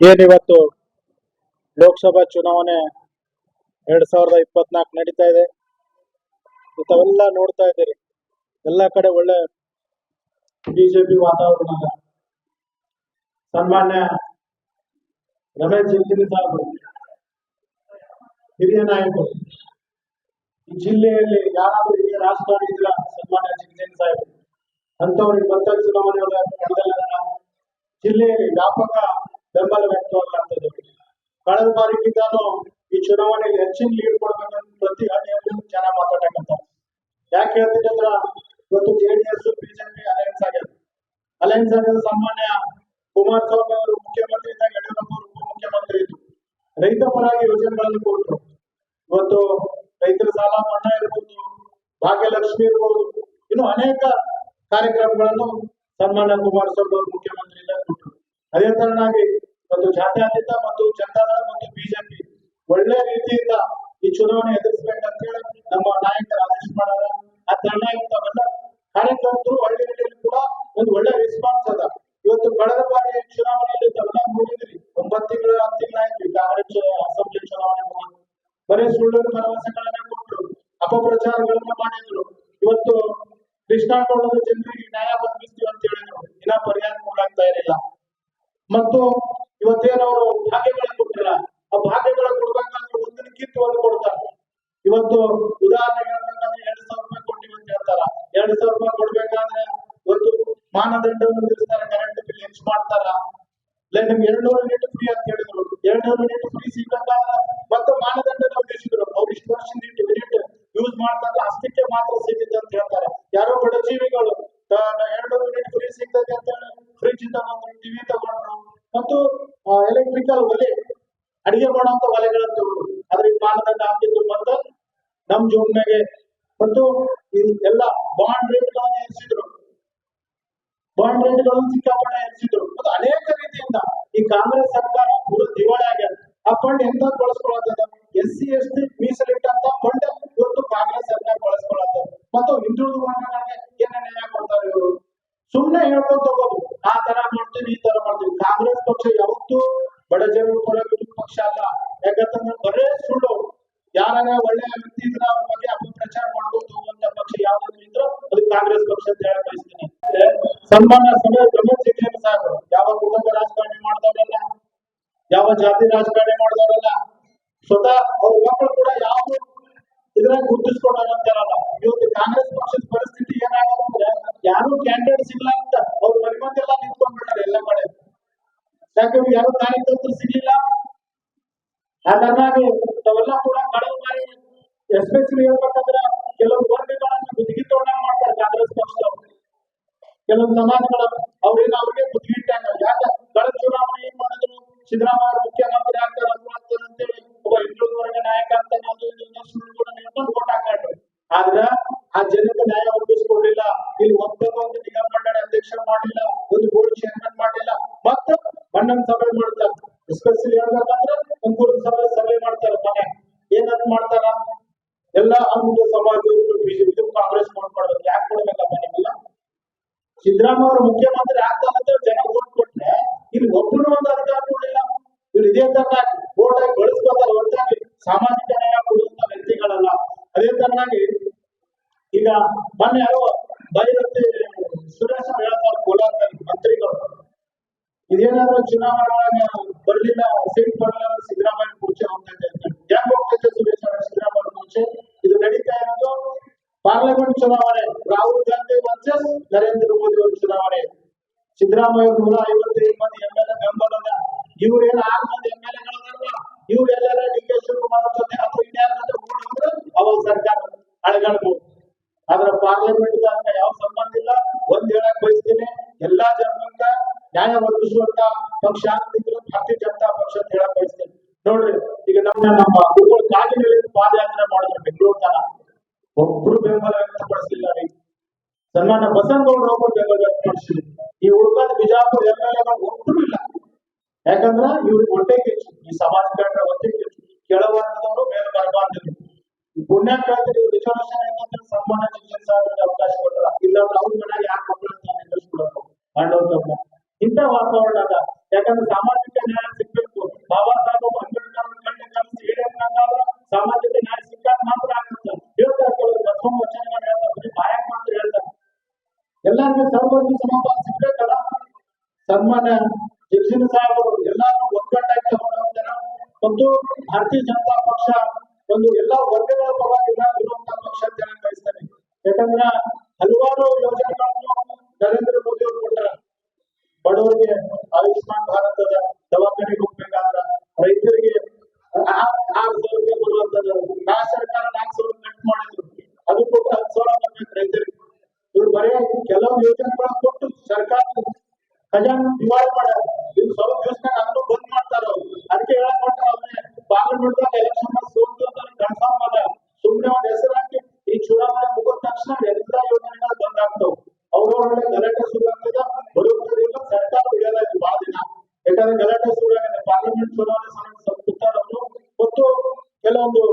ಏನಿವತ್ತು ಲೋಕಸಭಾ ಚುನಾವಣೆ ಎರಡ್ ಸಾವಿರದ ಇಪ್ಪತ್ನಾಲ್ಕು ನಡೀತಾ ಇದೆ ಇಂಥವೆಲ್ಲ ನೋಡ್ತಾ ಇದ್ದೀರಿ ಎಲ್ಲ ಕಡೆ ಒಳ್ಳೆ ಬಿಜೆಪಿ ವಾತಾವರಣ. ಸನ್ಮಾನ್ಯ ರಮೇಶ್ ಜಿಲ್ಲೆ ಸಾಹೇಬರು ಹಿರಿಯ ನಾಯಕರು, ಈ ಜಿಲ್ಲೆಯಲ್ಲಿ ಯಾರಾದರೂ ಹಿರಿಯ ರಾಜಕಾರಣಿ ಇದ್ರ ಸನ್ಮಾನ್ಯ ಜಿಲ್ಲೆ ಸಾಹೇಬರು ಅಂತವ್ರಿಗೆ ಮತ್ತೆ ಚುನಾವಣೆ ಜಿಲ್ಲೆಯಲ್ಲಿ ವ್ಯಾಪಕ ಬೆಂಬಲ ವ್ಯಕ್ತವಾಗ್ಲಾಗ್ತದೆ ಕಳೆದ ಬಾರಿಗಿಂತಾನು ಈ ಚುನಾವಣೆಯಲ್ಲಿ ಹೆಚ್ಚಿನ ಲೀಡ್ ಕೊಡ್ಬೇಕಂತ ಪ್ರತಿ ಹಳ್ಳಿಯಲ್ಲೂ ಜನ ಮಾತಾಡಕಂತ ಯಾಕೆ ಹೇಳ್ತೀನಿ ಇವತ್ತು ಎಸ್ ಬಿಜೆಪಿ ಅಲಯನ್ಸ್ ಆಗ್ಯದ. ಅಲಯನ್ಸ್ ಆಗ್ಯದ ಸಾಮಾನ್ಯ ಕುಮಾರಸ್ವಾಮಿ ಅವರು ಮುಖ್ಯಮಂತ್ರಿ ಇದ್ದಾಗ ಯಡಿಯೂರಪ್ಪ ಅವರು ಉಪಮುಖ್ಯಮಂತ್ರಿ ಇದ್ರು. ರೈತ ಪರವಾಗಿ ಯೋಜನೆಗಳನ್ನು ಕೊಟ್ಟರು ಇವತ್ತು ರೈತರ ಸಾಲ ಮನ್ನಾ ಇರ್ಬೋದು, ಭಾಗ್ಯಲಕ್ಷ್ಮಿ ಇರ್ಬೋದು, ಇನ್ನು ಅನೇಕ ಕಾರ್ಯಕ್ರಮಗಳನ್ನು ಸನ್ಮಾನ್ಯ ಕುಮಾರಸ್ವಾಮಿ ಅವರು ಮುಖ್ಯಮಂತ್ರಿ ಇದ್ದಾಗ ಕೊಟ್ಟರು ಅದೇ ತರನಾಗಿ ಒಂದು ಜಾತ್ಯಾತೀತ ಮತ್ತು ಜನತಾದಳ ಮತ್ತು ಬಿಜೆಪಿ ಒಳ್ಳೆ ರೀತಿಯಿಂದ ಈ ಚುನಾವಣೆ ಎದುರಿಸಬೇಕಂತ ಹೇಳಿ ನಮ್ಮ ನಾಯಕರು ಆದೇಶ ಮಾಡಾರ ಆ ತಾವೆಲ್ಲ ಕಾರ್ಯಕರ್ತರು ಹಳ್ಳಿಗಳಲ್ಲಿ ಕೂಡ ಒಂದು ಒಳ್ಳೆ ರೆಸ್ಪಾನ್ಸ್ ಅದ. ಇವತ್ತು ಕಳೆದ ಬಾರಿ ಚುನಾವಣೆಯಲ್ಲಿ ತಾವೆಲ್ಲ ನೋಡಿದ್ರಿ ಒಂಬತ್ತು ತಿಂಗಳ, ಹತ್ತು ತಿಂಗಳಾಯ್ತು ಈ ಕಾಂಗ್ರೆಸ್ ಅಸೆಂಬ್ಲಿ ಚುನಾವಣೆ ಮುಗಿದು ಬರೀ ಸುಳ್ಳು ಭರವಸೆಗಳನ್ನ ಕೊಟ್ಟರು. ಅಪಪ್ರಚಾರಗಳನ್ನ ಮಾಡಿದ್ರು. ಇವತ್ತು ಕೃಷ್ಣಾಗೌಡದ ಜನರಿಗೆ ನ್ಯಾಯ ಒದಗಿಸ್ತೀವಿ ಅಂತ ಹೇಳಿದ್ರು. ಇನ್ನ ಪರಿಹಾರ ಕೊಡಲಾಗ್ತಾ ಇರಲಿಲ್ಲ. ಮತ್ತು ಇವತ್ತೇನವರು ಭಾಗ್ಯಗಳ ಕೊಟ್ಟಿಲ್ಲ ಆ ಭಾಗ್ಯಗಳ ಕೊಡ್ಬೇಕಂದ್ರೆ ಒಂದನ್ನ ಕೀರ್ತಿವನ್ನು ಕೊಡ್ತಾರ. ಇವತ್ತು ಉದಾಹರಣೆಗೆ ಹೇಳ್ಬೇಕಂದ್ರೆ ಎರಡು ಸಾವಿರ ರೂಪಾಯಿ ಕೊಟ್ಟಿವಿ ಅಂತ ಹೇಳ್ತಾರ. ಎರಡು ಸಾವಿರ ರೂಪಾಯಿ ಕೊಡ್ಬೇಕಾದ್ರೆ ಒಂದು ಮಾನದಂಡವನ್ನು ವಿಧಿಸ್ತಾರೆ ಕರೆಂಟ್ ಬಿಲ್ ಹೆಚ್ಚು ಮಾಡ್ತಾರ? ಇಲ್ಲ, ನಿಮ್ಗೆ ಎರಡ್ನೂರು ಯೂನಿಟ್ ಫ್ರೀ ಅಂತ ಹೇಳಿದ್ರು. ಎರಡ್ನೂರು ಯೂನಿಟ್ ಫ್ರೀ ಸಿಗ್ಬೇಕಾದ್ರೆ ಮತ್ತೆ ಮಾನದಂಡ ವಿಧಿಸಿದ್ರು. ಅವ್ರು ಇಷ್ಟು ವರ್ಷದಿಂದ ಇಟ್ಟು ಯೂನಿಟ್ ಯೂಸ್ ಮಾಡ್ತಾರೆ ಅಷ್ಟಕ್ಕೆ ಮಾತ್ರ ಸಿಗುತ್ತೆ ಅಂತ ಹೇಳ್ತಾರೆ. ಯಾರೋ ಬಡ ಜೀವಿಗಳು ಎರಡ್ನೂರು ಯೂನಿಟ್ ಫ್ರೀ ಸಿಗ್ತದೆ ಅಂತ ಹೇಳಿ ಫ್ರಿಜ್ ತಗೊಂಡ್ರು ಟಿವಿ ತಗೊಂಡ್ರು. ಮತ್ತು ಎಲೆಕ್ಟ್ರಿಕಲ್ ಒಲೆ, ಅಡಿಗೆ ಮಾಡುವಂತ ಒಲೆಗಳನ್ನು ತಗೊಂಡು ಅದ್ರ ಮಾನದಂಡ ಹಾಕಿದ್ರು ಮತ್ತು ನಮ್ ಜೋಬ್ನಾಗೆ ಮತ್ತು ಎಲ್ಲ ಬಾಂಡ್ ರೇಟ್ಗಳನ್ನು ಹೆಚ್ಚಿದ್ರು ಬಾಂಡ್ ರೇಟ್ಗಳನ್ನು ಸಿಕ್ಕಾಪಟ್ಟೆ ಹೆಚ್ಚಿದ್ರು ಮತ್ತು ಅನೇಕ ರೀತಿಯಿಂದ ಈ ಕಾಂಗ್ರೆಸ್ ಸರ್ಕಾರ ಪೂರ ದಿವಾಳಿ ಆಗ್ಯದ ಆ ಫಂಡ್ ಎಂತ ಬಳಸ್ಕೊಳತ್ತದ ಎಸ್ ಸಿ ಎಸ್ ಟಿ ಮೀಸಲಿಟ್ಟಂತ ಫಂಡ್ ಇವತ್ತು ಕಾಂಗ್ರೆಸ್ ಸರ್ಕಾರ ಬಳಸ್ಕೊಳತ್ತದ ಮತ್ತು ಹಿಂದುಳಿದ ವರ್ಗಗಳಿಗೆ ಏನೇನು ನ್ಯಾಯ ಕೊಡ್ತಾರೆ ಇವರು? ಸುಮ್ನೆ ಹೇಳ್ಕೊಂತ ಯಾಕಂತಂದ್ರೆ ಬರೇ ಸುಳ್ಳು ಯಾರ ಒಳ್ಳೆ ವ್ಯಕ್ತಿ ಇದ್ರ ಅವ್ರ ಬಗ್ಗೆ ಅಪಪ್ರಚಾರ ಮಾಡ್ಕೊಂಡು ಅಂತ ಪಕ್ಷ ಯಾವ್ದಾದ್ರು ಇದ್ರ ಅದು ಕಾಂಗ್ರೆಸ್ ಪಕ್ಷ ಅಂತ ಹೇಳಕ್ ಬಯಸ್ತೀನಿ. ಸನ್ಮಾನ ಸಮಯ ಪ್ರಮೋದ್ ಸಿಂಗ್ ಸಾಹೇಬರು ಯಾವ ಕುಟುಂಬ ರಾಜಕಾರಣಿ ಮಾಡಿದವರಲ್ಲ? ಯಾವ ಜಾತಿ ರಾಜಕಾರಣಿ ಮಾಡಿದವರಲ್ಲ? ಸ್ವತಃ ಅವ್ರ ಮಕ್ಕಳು ಕೂಡ ಯಾವ ಇದ್ರಾಗ ಗುರುತಿಸ್ಕೊಂಡಾರಂತಾರಲ್ಲ ಇವತ್ತು ಕಾಂಗ್ರೆಸ್ ಪಕ್ಷದ ಪರಿಸ್ಥಿತಿ ಏನಾಗದಂದ್ರೆ ಯಾರು ಕ್ಯಾಂಡಿಡೇಟ್ ಸಿಗ್ಲ ಅಂತ. ಅವ್ರ ಮನೆ ಎಲ್ಲ ನಿಂತ್ಕೊಂಡ್ಬಿಟ್ಟಾರೆ ಎಲ್ಲ ಕಡೆ. ಯಾಕಂದ್ರೆ ಯಾರು ಕಾರ್ಯಕರ್ತರು ಸಿಗ್ಲಿಲ್ಲ. ಹಾಗಾಗಿ ಅವೆಲ್ಲ ಕೂಡ ಕಳೆದ ಬಾರಿ ಎಸ್ಪೆಷಲಿ ಹೇಳ್ಬೇಕಂದ್ರೆ ಕೆಲವು ವರ್ಗಗಳನ್ನು ಗುತ್ತಿಗೆ ಮಾಡ್ತಾರೆ ಕಾಂಗ್ರೆಸ್ ಪಕ್ಷದವರು. ಕೆಲವು ಸಮಾಜಗಳು ಅವ್ರೇನ ಅವ್ರಿಗೆ ಗುತ್ತಿಗೆ ಇಟ್ಟಾಗ ಯಾಕೆ ಕಳೆದ ಚುನಾವಣೆ ಏನ್ ಮಾಡಿದ್ರು? ಸಿದ್ದರಾಮಯ್ಯ ಮುಖ್ಯಮಂತ್ರಿ ಆಗ್ತಾರೆ ಅದು ಅಂತೇಳಿ ಒಬ್ಬ ಹಿಂದುಳಿದ ವರ್ಗ ನಾಯಕ ಅಂತ ನಾವು ಸುಳ್ಳುಗಳು ಹೇಳ್ಕೊಂಡು ಓಟ್ ಹಾಕೊಂಡ್ರು ಆದ್ರ ಆ ಜನಕ್ಕೆ ನ್ಯಾಯ ಒದಗಿಸ್ಕೊಡ್ಲಿಲ್ಲ ಇಲ್ಲಿ ಒಂದೊಂದು ಒಂದು ನಿಗಮ ಮಂಡಳಿ ಅಧ್ಯಕ್ಷ ಮಾಡಿಲ್ಲ ಒಂದು ಬೋರ್ಡ್ ಚೇರ್ಮನ್ ಮಾಡಿಲ್ಲ ಮತ್ತೆ ಮಣ್ಣನ್ ಸಭೆ ಮಾಡ್ತಾರೆ ಎಸ್ಪೆಷಲಿ ಹೇಳ್ಬೇಕಂದ್ರೆ ಒಂದು ಸಭೆ ಸಭೆ ಮಾಡ್ತಾರೆ ಮನೆ ಏನಂತ ಮಾಡ್ತಾರ? ಎಲ್ಲ ಒಂದು ಸಮಾಜ ಬಿಜೆಪಿ ಕಾಂಗ್ರೆಸ್ ಮಾಡ್ಕೊಡ್ಬೇಕು ಯಾಕೆ ಕೊಡ್ಬೇಕಪ್ಪ ನಿಮ್ಮೆಲ್ಲ ಸಿದ್ದರಾಮಯ್ಯ ಅವರು ಮುಖ್ಯಮಂತ್ರಿ ಆಗ್ತಾನಂತ ಜನ ಓಟ್ ಕೊಟ್ರೆ ಇಲ್ಲಿ ಒಬ್ಬರು ಒಂದು ಅಧಿಕಾರ ಕೊಡಲಿಲ್ಲ. ಇವ್ರು ಇದೇ ತರನಾಗಿ ಓಟ್ ಆಗಿ ಬಳಸ್ಕೋತಾರೆ ಹೊರತಾಗಿ ಸಾಮಾಜಿಕ ನ್ಯಾಯ ಕೊಡುವಂತ ವ್ಯಕ್ತಿಗಳಲ್ಲ. ಅದೇ ತರನಾಗಿ ಈಗ ಮೊನ್ನೆ ಯಾರೋ ಬೈರತಿ ಸುರೇಶ್ ಇದೇನಾದ್ರೂ ಚುನಾವಣೆ ಒಳಗೆ ಬರ್ಲಿಲ್ಲ ಸೀಟ್ ಬರಲಿಲ್ಲ ಅಂದ್ರೆ ಸಿದ್ದರಾಮಯ್ಯ ಕುರ್ಚಿ ಹೋಗ್ತೈತೆ ಅಂತ ಯಾಕೆ ಹೋಗ್ತೈತೆ ಸುರೇಶ್ ಅವರ ಸಿದ್ದರಾಮಯ್ಯ ಕುರ್ಚಿ ಇದು ನಡೀತಾ ಇರೋದು ಪಾರ್ಲಿಮೆಂಟ್ ಚುನಾವಣೆ ರಾಹುಲ್ ಗಾಂಧಿ ವರ್ಸಸ್ ನರೇಂದ್ರ ಮೋದಿ ಅವರ ಚುನಾವಣೆ ಸಿದ್ದರಾಮಯ್ಯ ನೂರ ಐವತ್ತೈದು ಮಂದಿ ಎಂ ಎಲ್ ಎ ಬೆಂಬಲದ ಇವ್ರು ಏನ್ ಆರು ಮಂದಿ ಎಂ ಎಲ್ ಎಗಳಲ್ಲ ಇವ್ರು ಎಲ್ಲಾರ ಡಿ ಕೆ ಪಕ್ಷ ಅಂತಿದ್ರು ಭಾರತೀಯ ಜನತಾ ಪಕ್ಷ ಅಂತ ಹೇಳಕ್ ಬಯಸ್ತೀನಿ. ನೋಡ್ರಿ, ಈಗ ನಮ್ಮ ನಮ್ಮ ಗುರುಗಳು ಕಾಗಿನಲ್ಲಿ ಪಾದಯಾತ್ರೆ ಮಾಡಿದ್ರು ಬೆಂಗಳೂರು ತನ? ಒಬ್ರು ಬೆಂಬಲ ವ್ಯಕ್ತಪಡಿಸಿಲ್ಲ ರೀ. ಸನ್ಮಾನ ಬಸನಗೌಡರು ಒಬ್ಬರು ಬೆಂಬಲ ವ್ಯಕ್ತಪಡಿಸಿದ್ರು. ಈ ಉಳ್ಕಾದ ಬಿಜಾಪುರ ಎಂ ಎಲ್ ಎಗಳು ಒಬ್ರು ಇಲ್ಲ. ಯಾಕಂದ್ರ ಇವ್ರಿಗೆ ಹೊಟ್ಟೆ ಕಿಚ್ಚು ಈ ಸಮಾಜ ಹೊಟ್ಟೆ ಕಿಚ್ಚು ಕೆಳವರ್ಗದವರು ಮೇಲೆ ಬರಬಾರ್ದು ಪುಣ್ಯ ಕೇಳಿದ್ರೆ ರಿಸರ್ವೇಶನ್ ಏನಂದ್ರೆ ಸನ್ಮಾನ ಶಿಕ್ಷಣ ಸಾಹೇಬ್ರಿಗೆ ಎಲ್ಲರಿಗೂ ಸರ್ವರಿಗೂ ಸಮಾಧಾನ ಸಿಗ್ಬೇಕಲ್ಲ ಸನ್ಮಾನ್ಯ ಸಾಹೇಬ್ ಸಾಹೇಬರು ಎಲ್ಲಾರು ಒಗ್ಗಟ್ಟಾಗಿ ತಗೊಂಡು ಹೋಗ್ತಾರ ಮತ್ತು ಭಾರತೀಯ ಜನತಾ ಪಕ್ಷ, ಒಂದು ಎಲ್ಲಾ ವರ್ಗಗಳ ಪರವಾಗಿ ಇರುವಂತಹ ಪಕ್ಷ ಅಂತ ನಾನು ಬಯಸ್ತೇನೆ. ಯಾಕಂದ್ರೆ ಹಲವಾರು ಯೋಜನೆಗಳನ್ನು ನರೇಂದ್ರ ಮೋದಿ ಅವರು ಕೊಟ್ಟಾರ ಬಡವರಿಗೆ ಆಯುಷ್ಮಾನ್ ಕೊಟ್ಟು ಸರ್ಕಾರ ಖಜಾನೆ ದಿವಾಳಿ ಮಾಡ್ಯಾರ ಇದು ಸ್ವಲ್ಪ ದಿವಸನಾಗ ಬಂದ್ ಮಾಡ್ತಾರ. ಅದಕ್ಕೆ ಹೇಳಕ್ ಹೊಂಟಾರ ಅವ್ರೆ. ಪಾರ್ಲಿಮೆಂಟ್ದಾಗ ಎಲೆಕ್ಷನ್ ಸೋತು ಕನ್ಫರ್ಮ್ ಅದ. ಸುಮ್ನೆ ಒಂದ್ ಹೆಸರು ಹಾಕಿ ಈ ಚುನಾವಣೆ ಮುಗಿದ ತಕ್ಷಣ ಎಲ್ಲ ಯೋಜನೆಗಳು ಬಂದ್ ಆಗ್ತಾವ. ಅವ್ರವ್ರ ಗಲಾಟೆ ಶುರು ಆಗ್ತದ ಬರುವುದರಿಂದ ಸರ್ಕಾರ ಬಿಡಲ್ಲ ಇದು ಬಹಳ ದಿನ. ಯಾಕಂದ್ರೆ ಗಲಾಟೆ ಶುರು ಆಗಿದೆ. ಪಾರ್ಲಿಮೆಂಟ್ ಚುನಾವಣೆ ಸಮಯ ಕೂತಾರ ಅವರು ಮತ್ತು ಕೆಲವೊಂದು